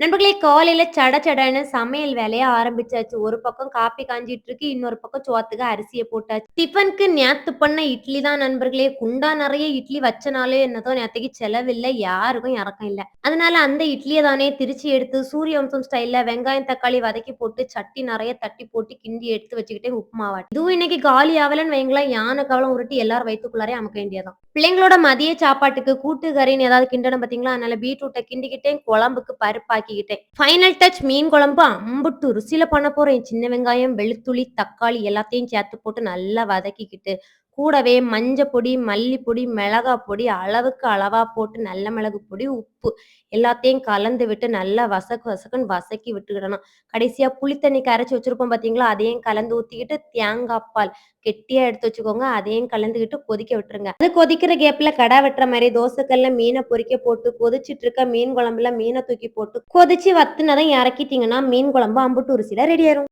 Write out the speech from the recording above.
நண்பர்களே காலையில சட சடன்னு சமையல் வேலையை ஆரம்பிச்சாச்சு. ஒரு பக்கம் காப்பி காஞ்சிட்டு இருக்கு. இன்னொரு பக்கம் சோத்துக்கு அரிசியை போட்டாச்சு. டிஃபனுக்கு நேத்து பண்ண இட்லி தான் நண்பர்களே. குண்டா நிறைய இட்லி வச்சனாலே என்னதோ நேத்துக்கு செலவில்லை யாருக்கும் இறக்கம் இல்லை அதனால அந்த இட்லியை தானே திருச்சி எடுத்து சூரிய வம்சம் ஸ்டைல்ல வெங்காயம், தக்காளி வதக்கி போட்டு சட்டி நிறைய தட்டி போட்டு கிண்டி எடுத்து வச்சுக்கிட்டேன் உப்புமாவாட்டி. இதுவும் இன்னைக்கு காலி ஆவலன்னு வைங்களேன், யானை கவலம் உருட்டி எல்லாரும் வயிற்றுக்குள்ளாரே அமைக்க வேண்டியதான் பிள்ளைங்களோட மதிய சாப்பாட்டுக்கு கூட்டு கறின்னு ஏதாவது கிண்டணும் பார்த்தீங்களா? அதனால பீட்ரூட்டை கிண்டிக்கிட்டேன். குழம்புக்கு ஆக்கிக்கிட்டேன் ஃபைனல் டச் மீன் குழம்பு அம்புட்டு ருசியில பண்ண போறேன். சின்ன வெங்காயம், வெளுத்துளி, தக்காளி எல்லாத்தையும் சேர்த்து போட்டு நல்லா வதக்கிக்கிட்டு, கூடவே மஞ்ச பொடி, மல்லிப்பொடி, மிளகா பொடி அளவுக்கு அளவா போட்டு நல்ல மிளகு பொடி, உப்பு எல்லாத்தையும் கலந்து விட்டு நல்லா வசக்கு வசக்குன்னு வசக்கி விட்டுக்கிடணும். கடைசியா புளி கரைச்சி வச்சிருப்போம் பாத்தீங்களா அதையும் கலந்து ஊத்திக்கிட்டு, தேங்காய் பால் கெட்டியா எடுத்து வச்சுக்கோங்க. அதையும் கலந்துக்கிட்டு கொதிக்க விட்டுருங்க. அது கொதிக்கிற கேப்ல கடா வெட்டுற மாதிரி தோசைக்கல்ல மீனை பொறிக்க போட்டு கொதிச்சிட்டு இருக்க மீன் குழம்புல மீன தூக்கி போட்டு கொதிச்சு வத்துனதும் இறக்கிட்டீங்கன்னா, மீன் குழம்பு அம்புட்டு ருசியில ரெடி ஆயிரும்.